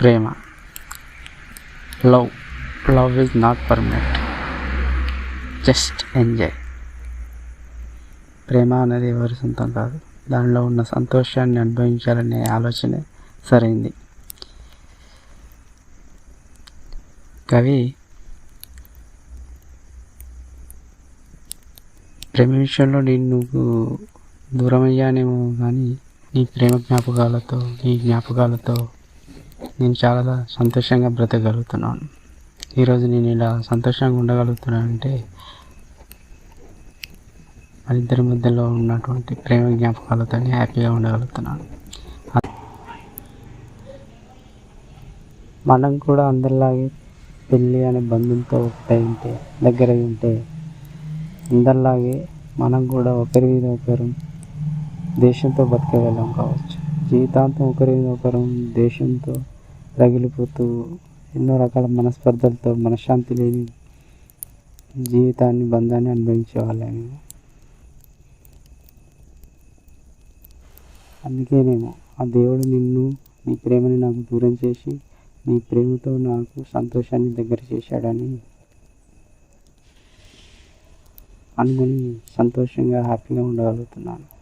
Prema. Love. Love is not permanent. Just enjoy. ప్రేమ అనేది ఎవరి సొంతం కాదు. దానిలో ఉన్న సంతోషాన్ని అనుభవించాలనే ఆలోచనే సరైంది. కవి ప్రేమ విషయంలో నేను నువ్వు దూరమయ్యానేమో కానీ నీ ప్రేమ జ్ఞాపకాలతో నీ జ్ఞాపకాలతో నేను చాలా సంతోషంగా బ్రతకగలుగుతున్నాను. ఈరోజు నేను ఇలా సంతోషంగా ఉండగలుగుతున్నానంటే మన ఇద్దరి మధ్యలో ఉన్నటువంటి ప్రేమ జ్ఞాపకాలతో హ్యాపీగా ఉండగలుగుతున్నాను. మనం కూడా అందరిలాగే పెళ్ళి అనే బంధంతో ఒకటై ఉంటే దగ్గర ఉంటే అందరిలాగే మనం కూడా ఒకరి మీద ఒకరు దేశంతో బతకగలం కావచ్చు. జీవితాంతం ఒకరి మీద ఒకరు దేశంతో రగిలిపోతూ ఎన్నో రకాల మనస్పర్ధలతో మనశ్శాంతి లేని జీవితాన్ని బంధాన్ని అనుభవించే వాళ్ళము అందుకేనేమో ఆ దేవుడు నిన్ను నీ ప్రేమని నాకు దూరం చేసి నీ ప్రేమతో నాకు సంతోషాన్ని దగ్గర చేశాడని అనుకుని సంతోషంగా హ్యాపీగా ఉండగలుగుతున్నాను.